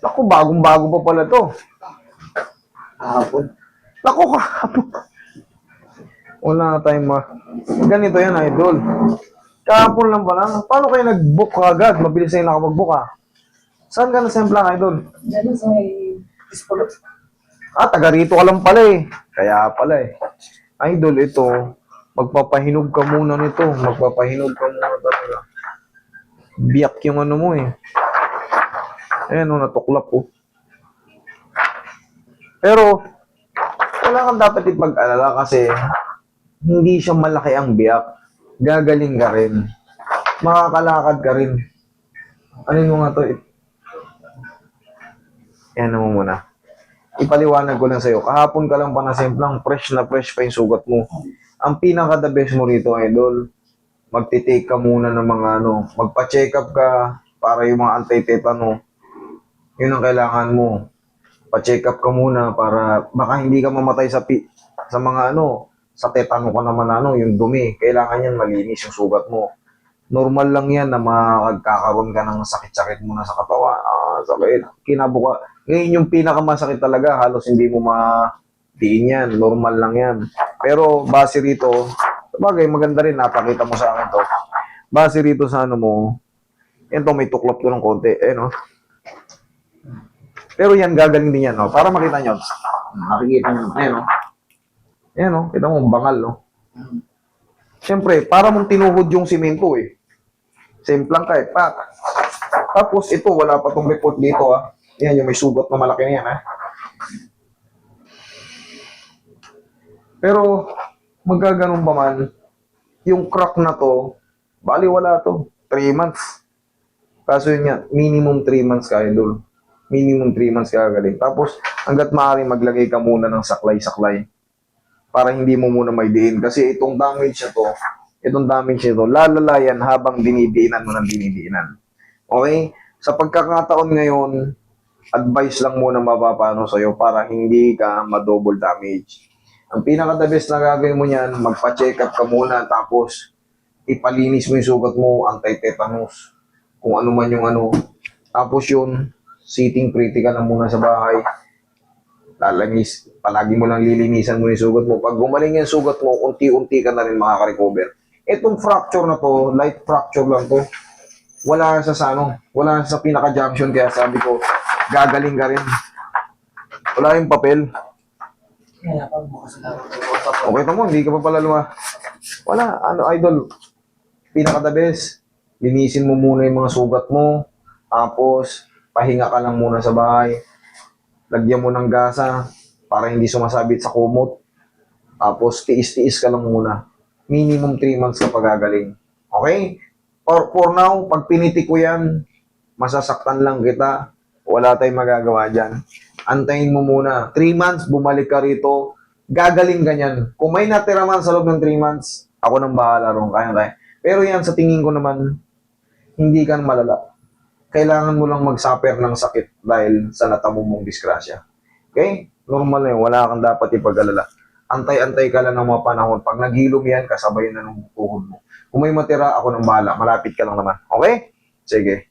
Naku, bagong-bago pa pala to. Kahapon. Naku, kahapon. Wala na tayong ma... Ganito yan, idol. Kahapon lang pala. Paano kayo nag-book agad? Mabilis na yung nakapag-book ah. Saan ka na-sempla, idol? Diyan sa may Dispolo. Ah, taga rito ka lang pala eh. Kaya pala eh. Idol, ito. Magpapahinog ka muna nito. Magpapahinog ka muna talaga. Biyak yung ano mo eh. Ayan o, natuklap ko. Pero, wala kang dapat ipag-alala kasi hindi siya malaki ang biyak. Gagaling ka rin. Makakalakad ka rin. Ano mo nga to? It- Yan mo muna ipaliwanag ko lang sa'yo. Kahapon ka lang pa na semplang fresh na fresh pa yung sugat mo. Ang pinaka the best mo rito, idol, magtitake ka muna ng mga ano, magpa-check up ka para yung mga anti-tetano, yun ang kailangan mo. Pa-check up ka muna para baka hindi ka mamatay sa pi sa mga ano, sa tetano ka naman ano, yung dumi. Kailangan yan malinis yung sugat mo. Normal lang yan na magkakaroon ka ng sakit-sakit muna sa katawan. Ah, sakit. Kinabuka. Ngayon yung pinakamasakit talaga, halos hindi mo ma-diin yan. Normal lang yan. Pero base rito, bagay maganda rin, napakita mo sa akin to. Base rito sa ano mo, yan to, may tuklap to ng konti. Eh, no? Pero yan, gagaling din yan, no? Para makita nyo. Makikita nyo. Ayan, no? Ayan, no? Kita mo, bangal, no? Siyempre, para mong tinuhod yung simento, eh. Simplang ka, eh. Pak. Tapos, ito, wala pa tong report dito, ah. Yan, yung may sugat na malaki na yan, ha? Pero, magkaganon pa man, yung crack na to, bali wala to. 3 months. Kaso yun nga, minimum 3 months ka, idol. Minimum 3 months ka galing. Tapos, hanggat maaari maglagay ka muna ng saklay-saklay para hindi mo muna may diin. Kasi itong damage na to, itong damage nito, lalala yan habang dinidiinan mo ng dinidiinan. Okay? Sa pagkakataon ngayon, advice lang muna mapapano sa'yo para hindi ka ma-double damage. Ang pinaka-the na gagawin mo niyan, magpa-check up ka muna tapos ipalinis mo yung sugat mo, anti-tetanus, kung ano man yung ano. Tapos yun, sitting pretty ka lang muna sa bahay. Lalangis, palagi mo lang lilinisan mo yung sugat mo. Pag gumaling yung sugat mo, unti-unti ka na rin makaka-recover. Itong fracture na to, light fracture lang to. Wala sa sa ano, wala sa pinaka-junction kaya sabi ko, gagaling ka rin. Wala yung papel. Na. Okay mo, hindi ka pa pala luma. Wala, ano, idol. Pinaka the best. Linisin mo muna yung mga sugat mo. Tapos, pahinga ka lang muna sa bahay. Lagyan mo ng gasa para hindi sumasabit sa kumot. Tapos, tiis-tiis ka lang muna. Minimum 3 months ka pagagaling. Okay? For, for now, pag piniti ko yan, masasaktan lang kita. Wala tayong magagawa dyan. Antayin mo muna. 3 months, bumalik ka rito. Gagaling ka niyan. Kung may natira man sa loob ng 3 months, ako nang bahala ron. Kaya kaya. Pero yan, sa tingin ko naman, hindi ka malala. Kailangan mo lang mag-suffer ng sakit dahil sa natamo mong disgrasya. Okay? Normal na yun. Wala kang dapat ipag-alala. Antay-antay ka lang ng mga panahon. Pag naghilom yan, kasabay na ng tuhod mo. Kung may matira, ako nang bahala. Malapit ka lang naman. Okay? Sige.